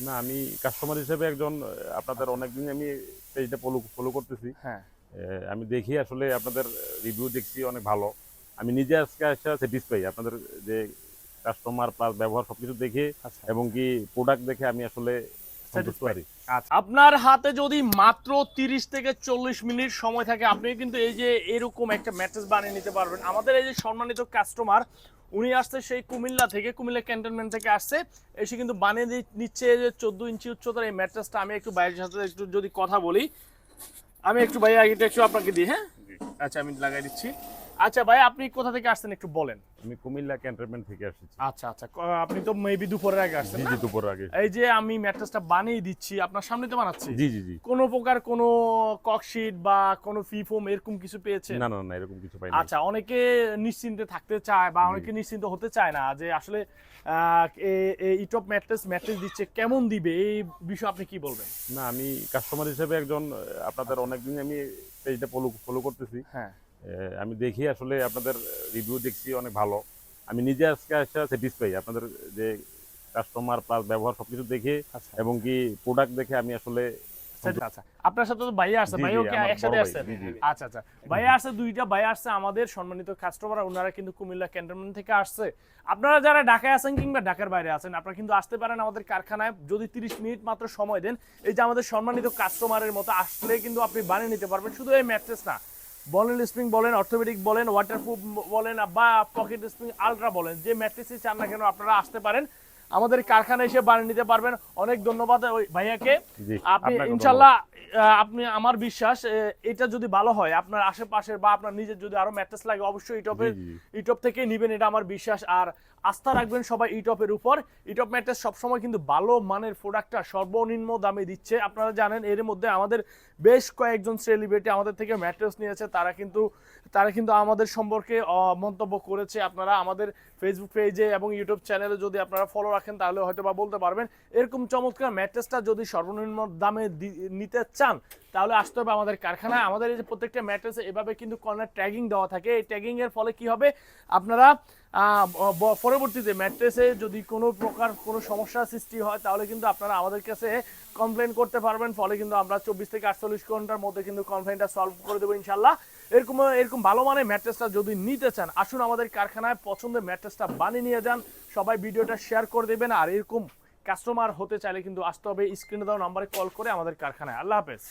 না আমি কাস্টমার হিসেবে একজন আপনাদের অনেকদিন আমি পেজটা ফলো ফলো করতেছি। হ্যাঁ। আমি দেখি আসলে আপনাদের রিভিউ দেখছি অনেক ভালো। আমি নিজে আজকে স্যাটিসফাই আপনাদের যে কাস্টমার প্লাস ব্যবহার সবকিছু দেখে আচ্ছা। এবং কি প্রোডাক্ট দেখে আমি আসলে আচ্ছা আপনার হাতে যদি মাত্র তিরিশ থেকে চল্লিশ মিনিট সময় থাকে আপনি কিন্তু এই যে এরকম একটা ম্যাট্রেস বানিয়ে নিতে পারবেন। আমাদের এই যে সম্মানিত কাস্টমার উনি আসছে সেই কুমিল্লা থেকে কুমিল্লা ক্যান্টনমেন্ট থেকে আসছে। এসে কিন্তু বানিয়ে নিচ্ছে এই যে চোদ্দ ইঞ্চি উচ্চতার এই ম্যাট্রেসটা আমি একটু বাইরের সাথে একটু যদি কথা বলি। আমি একটু ভাই এটা একটু আপনাকে দিই হ্যাঁ? আচ্ছা আমি লাগাই দিচ্ছি। আচ্ছা ভাই আপনি কোথা থেকে আসছেন একটু বলেন। আমি কুমিল্লা ক্যান্টনমেন্ট থেকে আসছি আচ্ছা আচ্ছা। আপনি তো মেবি দুপুরের আগে আসছেন জি না? জি দুপুর আগে। এই যে আমি ম্যাট্রেসটা বানিয়ে দিচ্ছি আপনার সামনে তো বানাচ্ছি? জি জি জি। কোনো প্রকার কোনো ককশিট বা কোনো ফিফোম এরকম কিছু পেয়েছে না না না এরকম কিছু পাই আচ্ছা অনেকে নিশ্চিন্তে থাকতে চায় বা অনেকে নিশ্চিন্ত হতে চায় না যে আসলে ইটপ ম্যাট্রেস ম্যাট্রেস দিচ্ছে কেমন দিবে? এই বিষয়ে আপনি কি বলবেন? না আমি কাস্টমার হিসেবে একজন আপনাদের অনেকদিন আমি পেজটা ফলো ফলো করতেছি। হ্যাঁ। আমি দেখি আসলে আপনাদের রিভিউ দেখছি অনেক ভালো। আমি নিজে আজকে স্যাটিসফাই আপনাদের যে কাস্টমার প্লাস ব্যবহার সবকিছু দেখে আচ্ছা। এবং কি প্রোডাক্ট দেখে আমি আসলে আচ্ছা। আপনার সাথে তো ভাইয়া আসছে ভাইও কি একসাথে আসছে? জি, জি। আচ্ছা আচ্ছা। ভাইয়া আসছে দুইটা ভাইয়া আসছে আমাদের সম্মানিত কাস্টমার ওনারা কিন্তু কুমিল্লা ক্যান্টনমেন্ট থেকে আসছে। আপনারা যারা ঢাকায় আছেন কিংবা ঢাকার বাইরে আছেন আপনারা কিন্তু আসতে পারেন আমাদের কারখানায়। যদি তিরিশ মিনিট মাত্র সময় দেন এই যে আমাদের সম্মানিত কাস্টমারের মতো আসলে কিন্তু আপনি বানিয়ে নিতে পারবেন। শুধু এই ম্যাট্রেস না বলেন স্প্রিং বলেন অর্থোপেডিক বলেন ওয়াটারপ্রুফ বলেন বা পকেট স্প্রিং আলট্রা বলেন যে ম্যাট্রিক্সই চান না কেন আপনারা আসতে পারেন। আমাদের কারখানায় এসে বানিয়ে নিতে পারবেন। অনেক ধন্যবাদ ওই ভাইয়াকে। আপনি ইনশাল্লাহ আপনি আমার বিশ্বাস এটা যদি ভালো হয় আপনার আশেপাশের বা আপনার নিজের যদি আরও ম্যাট্রেস লাগে অবশ্যই ইটপের। ইটপ থেকে নিবেন এটা আমার বিশ্বাস। আর আস্থা রাখবেন সবাই ইটপের উপর। ইটপ ম্যাট্রেস সবসময় কিন্তু ভালো মানের প্রোডাক্টটা সর্বনিম্ন দামে দিচ্ছে। আপনারা জানেন এর মধ্যে আমাদের বেশ কয়েকজন সেলিব্রিটি আমাদের থেকে ম্যাট্রেস নিয়েছে। তারা কিন্তু তারা কিন্তু আমাদের সম্পর্কে মন্তব্য করেছে। আপনারা আমাদের ফেসবুক পেজে এবং ইউটিউব চ্যানেলে যদি আপনারা ফলো রাখেন তাহলে হয়তো বা বলতে পারবেন এরকম চমৎকার ম্যাট্রেসটা যদি সর্বনিম্ন দামে দি- নিতে চান, তাহলে আসতে হবে আমাদের কারখানায়। আমাদের এই যে প্রত্যেকটা ম্যাট্রেসে এভাবে কিন্তু কর্নার ট্যাগিং দেওয়া থাকে। এই ট্যাগিং এর ফলে কি হবে? আপনারা পরবর্তীতে ম্যাট্রেসে যদি কোনো প্রকার কোনো সমস্যার সৃষ্টি হয়, তাহলে কিন্তু আপনারা আমাদের কাছে কমপ্লেন করতে পারবেন। ফলে কিন্তু আমরা চব্বিশ থেকে আটচল্লিশ ঘণ্টার মধ্যে কিন্তু কমপ্লেনটা সলভ করে দেবো ইনশাল্লাহ এরকম এরকম ভালো মানের ম্যাট্রেসটা যদি নিতে চান, আসুন আমাদের কারখানায় পছন্দের ম্যাট্রেসটা বানিয়ে নিয়ে যান। সবাই ভিডিওটা শেয়ার করে দেবেন। আর এরকম কাস্টমার হতে চাইলে কিন্তু আসতে হবে। স্ক্রিনে দেওয়া নাম্বারে কল করে আমাদের কারখানায়। আল্লাহ হাফেজ।